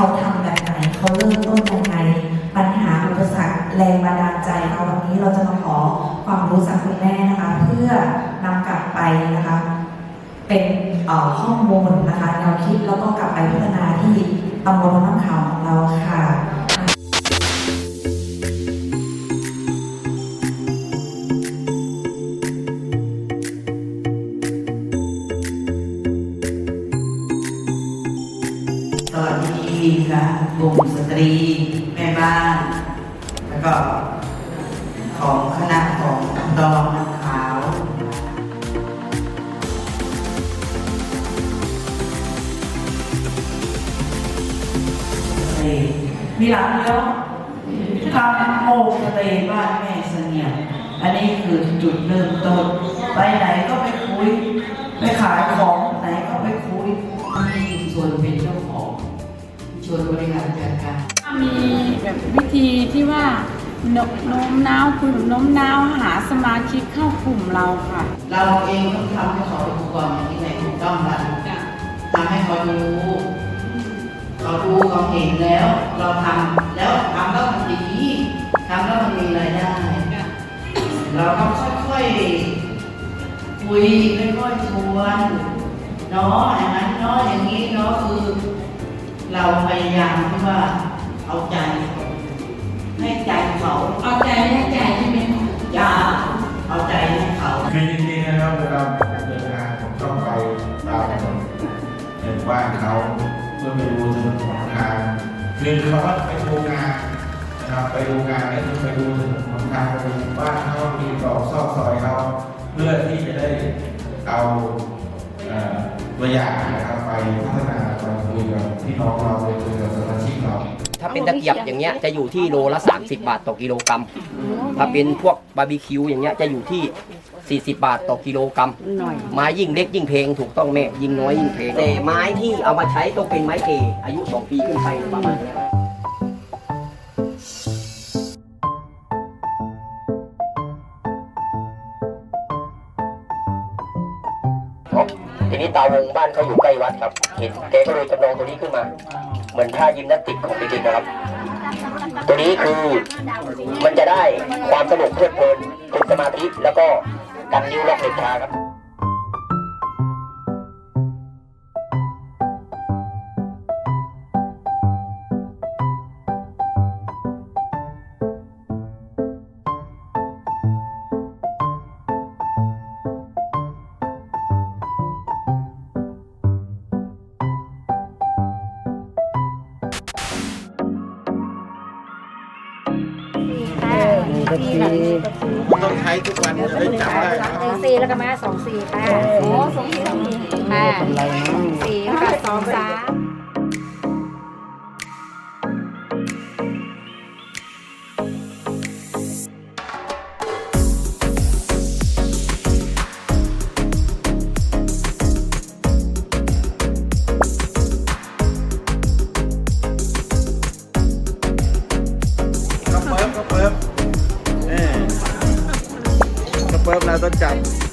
เขาทำแบบไหนเขาเริ่มต้นยังไงปัญหาอุปสรรคแรงบันดาลใจเราวันนี้เราจะมาขอความรู้จากคุณแม่นะคะ เพื่อนำกลับไปนะคะ เป็นข้อมูลนะคะแนวคิดแล้วก็กลับไปพัฒนาที่ตำบลน้ำขาวของเราค่ะ ดีค่ะกลุ่มสตรี แม่บ้าน แล้วก็ของคณะของดองน้ำขาวมีหลังเดียวทำโฮมสเตย์บ้านแม่เสงี่ยมอันนี้คือจุดเริ่มต้น ไปไหนก็ไปคุย ไปขายของไหนก็ไปคุยมีส่วนเป็นเจ้าของ ชวนบริหารจัดการมีแบบวิธีที่ว่าโนโน้มน้าวคุยแบบโน้มน้าวหาสมาชิกเข้ากลุ่มเราค่ะ เราเองต้องทำให้เขาดูก่อนอย่างที่ไหนถูกต้องละทำให้เขาดูเขาดูเขาเห็นแล้ว เราทำแล้วทำแล้วมันดีทำแล้วมันมีรายได้เราก็ค่อยๆคุยค่อยๆชวนเนาะอย่างนั้นเนาะอย่างนี้เนาะคือ เราพยายามที่ว่าเอาใจเขาให้ใจเขาเอาใจให้ใจใช่ไหมคะอย่าเอาใจให้เขาคือจริงๆนะครับเวลาผมเดินทางผมต้องไปตามถนนในบ้านเขาเพื่อไปดูถนนหนทางคือเขาก็ไปดูงานนะครับไปดูงานแล้วไปดูถนนหนทางไปดูบ้านเขามีตรอกซอกซอยเขาเพื่อที่จะได้เอาตัวอย่างนะครับ ไปพัฒนาไปคุยกับพี่น้องเราไปคุยกับสมาชิกเรา ถ้าเป็นตะเกียบอย่างเงี้ยจะอยู่ที่โลละ 30 บาทต่อกิโลกรัม ถ้าเป็นพวกบาร์บีคิวอย่างเงี้ยจะอยู่ที่ 40 บาทต่อกิโลกรัมไม้ยิ่งเล็กยิ่งเพลงถูกต้องแม่ยิ่งน้อยยิ่งเพลงแต่ไม้ที่เอามาใช้ต้องเป็นไม้เกอายุ 2 ปีขึ้นไปประมาณเนี้ย ทีนี้ตาวงบ้านเขาอยู่ใกล้วัดครับ เห็นแกก็เลยจำลองตัวนี้ขึ้นมา เหมือนท่ายิมนาสติกของเด็กๆนะครับ ตัวนี้คือมันจะได้ความสนุกเพลิดเพลินฝึกสมาธิแล้วก็กันนิ้วล็อกเด็กชาครับ ต้องใช้ทุกวันจะได้จำได้นะหนึ่งสี่แล้วก็มาสองสี่ค่ะโอ้สองสี่สองสี่ค่ะสี่ค่ะสองสาม เปิบก็เปิบเออก็เปิบเราต้องจับ